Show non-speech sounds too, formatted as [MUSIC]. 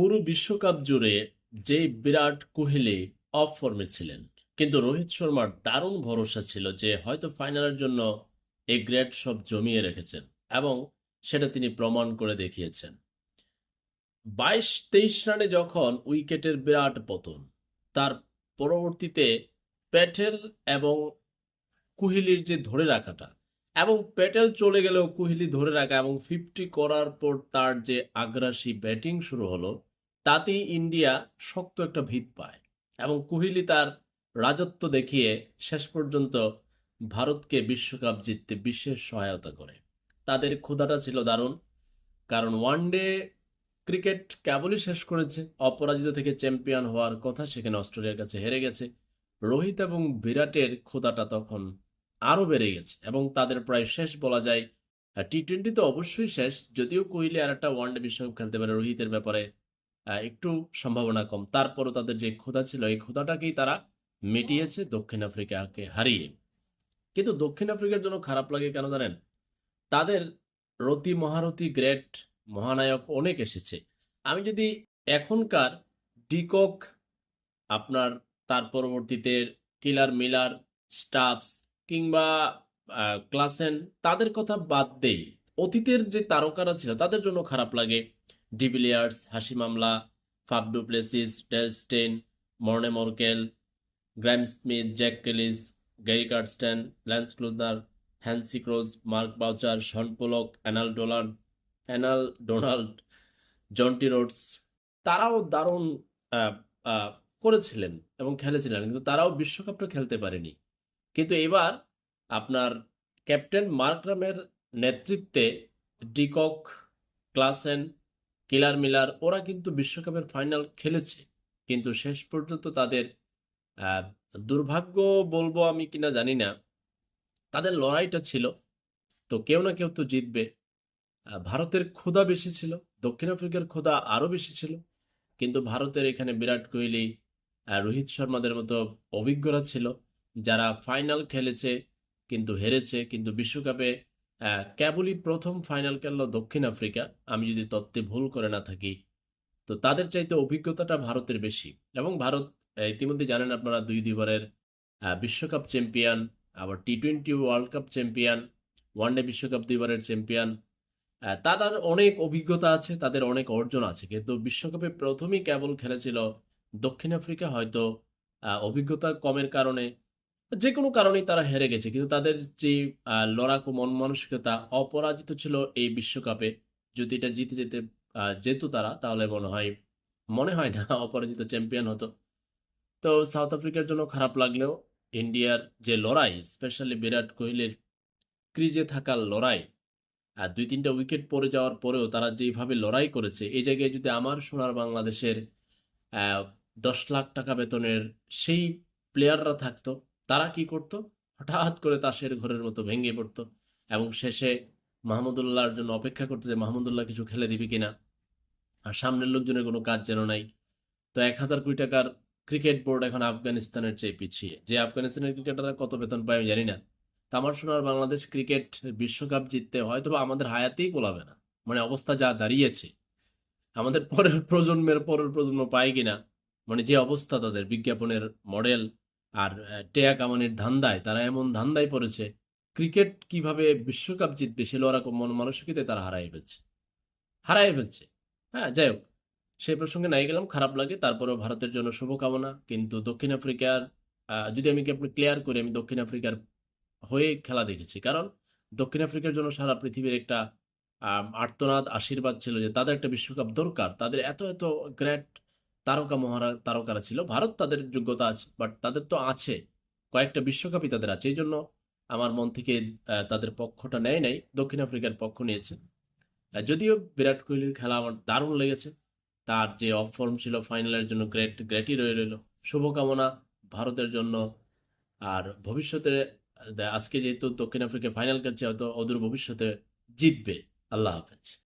পুরো বিশ্বকাপ জুড়ে যে বিরাট কোহলি অফ ফর্মে ছিলেন। কিন্তু রোহিত শর্মার দারুণ ভরসা ছিল যে হয়তো ফাইনালের জন্য এই গ্রেট সব জমিয়ে রেখেছেন এবং সেটা তিনি প্রমাণ করে দেখিয়েছেন। বাইশ তেইশ রানে যখন উইকেটের বিরাট পতন, তার পরবর্তীতে প্যাটেল এবং কোহলির যে ধরে রাখাটা এবং প্যাটেল চলে গেলেও কোহলি ধরে রাখা এবং ফিফটি করার পর তার যে আগ্রাসী ব্যাটিং শুরু হলো তাতেই ইন্ডিয়া শক্ত একটা ভিত পায় এবং কোহলি তার রাজত্ব দেখিয়ে শেষ পর্যন্ত ভারতকে বিশ্বকাপ জিততে বিশেষ সহায়তা করে। তাদের ক্ষুধাটা ছিল দারুণ, কারণ ওয়ানডে ক্রিকেট কেবলই শেষ করেছে। অপরাজিত থেকে চ্যাম্পিয়ন হওয়ার কথা সেখানে অস্ট্রেলিয়ার কাছে হেরে গেছে। রোহিত এবং বিরাটের ক্ষুধাটা তখন আরও বেড়ে গেছে এবং তাদের প্রায় শেষ বলা যায়, টি টোয়েন্টি তো অবশ্যই শেষ, যদিও কোহলি আর একটা ওয়ানডে বিশ্বকাপ খেলতে পারে রোহিতের ব্যাপারে। একটু সম্ভাবনা কম। তারপরও তাদের যে ক্ষুধা ছিল, এই ক্ষুধাটাকেই তারা মিটিয়েছে দক্ষিণ আফ্রিকাকে হারিয়ে। কিন্তু দক্ষিণ আফ্রিকার জন্য খারাপ লাগে কেন জানেন? তাদের রতি মহারথী গ্রেট মহানায়ক অনেক এসেছে। আমি যদি এখনকার ডিকক, আপনার তার পরবর্তীতে কিলার মিলার, স্টাফস কিংবা ক্লাসেন, তাদের কথা বাদ দেই। অতীতের যে তারকারা ছিল, তাদের জন্য খারাপ লাগে। ডিভিলিয়ার্স হাসি মামলা ফাবডু places ডেলস্টেন Morne Morkel গ্র্যাম Smith Jack কেলিস Gary কার্ডস্টেন lance ক্লোজনার Hansi ক্রোজ mark voucher Shaun Pollock anal Donald anal Donald Jonty Rhodes তারাও দারুণ করেছিলেন এবং খেলেছিলেন, কিন্তু তারাও বিশ্বকাপটা খেলতে পারেনি। কিন্তু এবার আপনার ক্যাপ্টেন মার্করামের নেতৃত্বে ডিকক, ক্লাসেন কিলার মিলার ওরা কিন্তু বিশ্বকাপের ফাইনাল খেলেছে। কিন্তু শেষ পর্যন্ত তাদের দুর্ভাগ্য বলব আমি কিনা জানি না। তাদের লড়াইটা ছিল, তো কেউ না কেউ তো জিতবে। ভারতের ক্ষুধা বেশি ছিল, দক্ষিণ আফ্রিকার ক্ষুধা আরও বেশি ছিল। কিন্তু ভারতের এখানে বিরাট কোহলি রোহিত শর্মাদের মতো অভিজ্ঞরা ছিল, যারা ফাইনাল খেলেছে, কিন্তু হেরেছে, কিন্তু বিশ্বকাপে কেবলই প্রথম ফাইনাল খেললো দক্ষিণ আফ্রিকা। আমি যদি তত্ত্বে ভুল করে না থাকি, তো তাদের চাইতে অভিজ্ঞতাটা ভারতের বেশি। এবং ভারত ইতিমধ্যে জানেন আপনারা, দুই দুইবারের বিশ্বকাপ চ্যাম্পিয়ন, আবার T twenty world cup champion one day বিশ্বকাপ দুইবারের চ্যাম্পিয়ন। তাদের অনেক অভিজ্ঞতা আছে, তাদের অনেক অর্জন আছে। কিন্তু বিশ্বকাপে প্রথমেই কেবল খেলেছিল দক্ষিণ আফ্রিকা, হয়তো অভিজ্ঞতা কমের কারণে। যে কোনো কারণেই তারা হেরে গেছে, কিন্তু তাদের যে লড়াকু মন মানসিকতা অপরাজিত ছিল এই বিশ্বকাপে, যদি এটা জিতে যেতে যেত তারা, তাহলে মনে হয় মনে হয় না [LAUGHS] অপরাজিত চ্যাম্পিয়ন হতো। তো সাউথ আফ্রিকার জন্য খারাপ লাগলেও ইন্ডিয়ার যে লড়াই স্পেশালি বিরাট কোহলির ক্রিজে থাকার লড়াই, আর দুই তিনটা উইকেট পড়ে যাওয়ার পরেও তারা যেভাবে লড়াই করেছে, এই জায়গায় যদি আমার সোনার বাংলাদেশের দশ লাখ টাকা বেতনের সেই প্লেয়াররা থাকতো তারা কি করতো? হঠাৎ করে তাসের ঘরের মতো ভেঙে পড়তো এবং শেষে মাহমুদুল্লাহর জন্য অপেক্ষা করতো যে, মাহমুদুল্লাহ কিছু খেলে দিবে কিনা? আর সামনের লোকজনের কোনো কাজ যেন নাই। তো এক হাজার কোটি টাকার ক্রিকেট বোর্ড এখন আফগানিস্তানের চেয়ে পিছিয়ে। যে আফগানিস্তানের ক্রিকেটাররা কত বেতন পায় আমি জানি না। তা আমার শোনার বাংলাদেশ ক্রিকেট বিশ্বকাপ জিততে হয়তো আমাদের হায়াতেই কোলাবে না। মানে অবস্থা যা দাঁড়িয়েছে, আমাদের পরের প্রজন্মের পরের প্রজন্ম পায় কিনা? মানে যে অবস্থা তাদের, বিজ্ঞাপনের মডেল আর টেয়া কামানির ধান্দায়, তারা এমন ধান্দায় পড়েছে, ক্রিকেট কীভাবে বিশ্বকাপ জিতবে সে লড়া মন মানসিকতায় তারা হারাই ফেলছে। হারাই ফেলছে। হ্যাঁ যাই হোক সেই প্রসঙ্গে নাই গেলাম, খারাপ লাগে, তারপরেও ভারতের জন্য শুভকামনা, কিন্তু দক্ষিণ আফ্রিকার যদি আমি আপনি ক্লিয়ার করি, আমি দক্ষিণ আফ্রিকার হয়ে খেলা দেখেছি, কারণ দক্ষিণ আফ্রিকার জন্য সারা পৃথিবীর একটা আর্তনাদ, আশীর্বাদ ছিল যে তাদের একটা বিশ্বকাপ দরকার, তাদের এত এত গ্রেট তারকা মহারা, তারকারা ছিল। ভারত তাদের যোগ্যতা আছে বাট তাদের তো আছে। কয়েকটা বিশ্বকাপই তাদের আছে এই জন্য আমার মন থেকে তাদের পক্ষটা নেয় নাই। দক্ষিণ আফ্রিকার পক্ষ নিয়েছে। যদিও বিরাট কোহলির খেলা আমার দারুণ লেগেছে। তার যে অফ ফর্ম ছিল ফাইনালের জন্য গ্রেট গ্রেটই রয়ে রইল। শুভকামনা ভারতের জন্য। আর ভবিষ্যতে আজকে যেহেতু দক্ষিণ আফ্রিকা ফাইনাল খেলছে, হয়তো অদূর ভবিষ্যতে জিতবে। আল্লাহ হাফেজ।